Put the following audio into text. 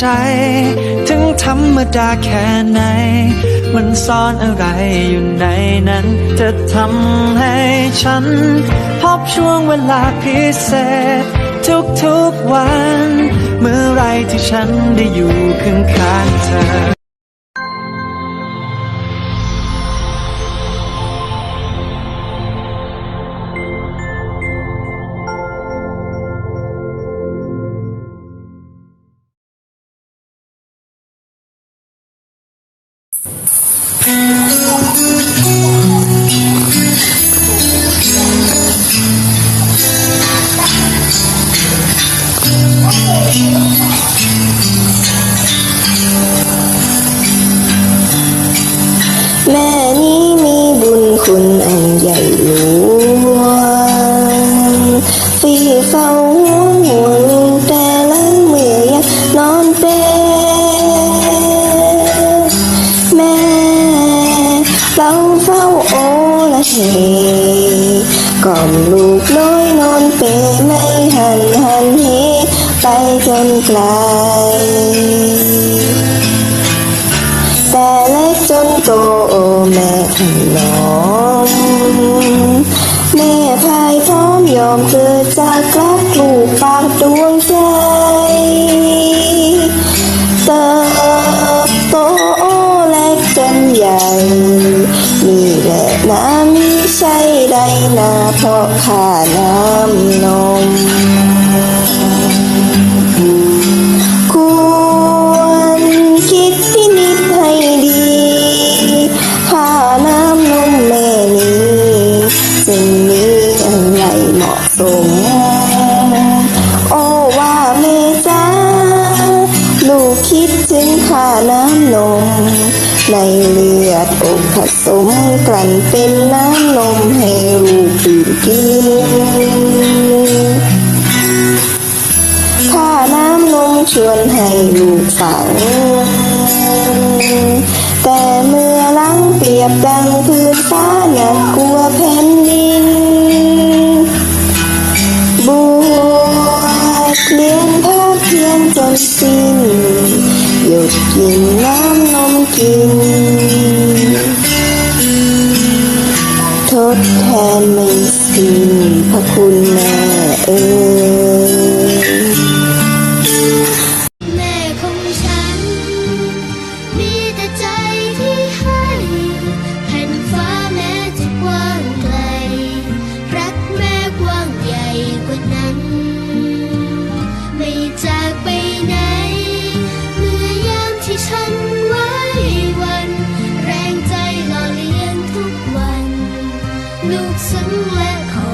ใจ ถึงธรรมดาแค่ไหน มันซ่อนอะไรอยู่ในนั้น จะทำให้ฉัน พบช่วงเวลาพิเศษ ทุกๆวัน เมื่อไรที่ฉันได้อยู่ข้างๆเธอ แม่นี้มีบุญคุณอันใหญ่หลวงฟีเฝ้าห่วงห่วงลูกแต่ละเมื่อยังนอนเป็นแม่เราเฝ้าโอละเฮกล่อมลูกน้อยนอนเปไม่หันหัน ไปจนไกล แต่เล็กจนโตแม่ถนอมแม่พายพร้อมยอมเกิดจากรักลูกปากดวงใจเติบโตเล็กจนใหญ่นี่แหละนะมิใช่ใดนาเพราะข้าน้ำนม น้ำนม ในเลือดอกผสมกลั่นเป็นน้ำนมให้ลูกดื่มกินค่าน้ำนมชวนให้ลูกฝังแต่เมื่อหลังเปรียบดังพื้นฟ้าหนักกลัวแผ่นดินบวชเรียนภาคเพียนจนสิ้น หยุดกินน้ำนมกิน ทดแทนไม่สิ้นพระคุณแม่เอ๋ย แรงใ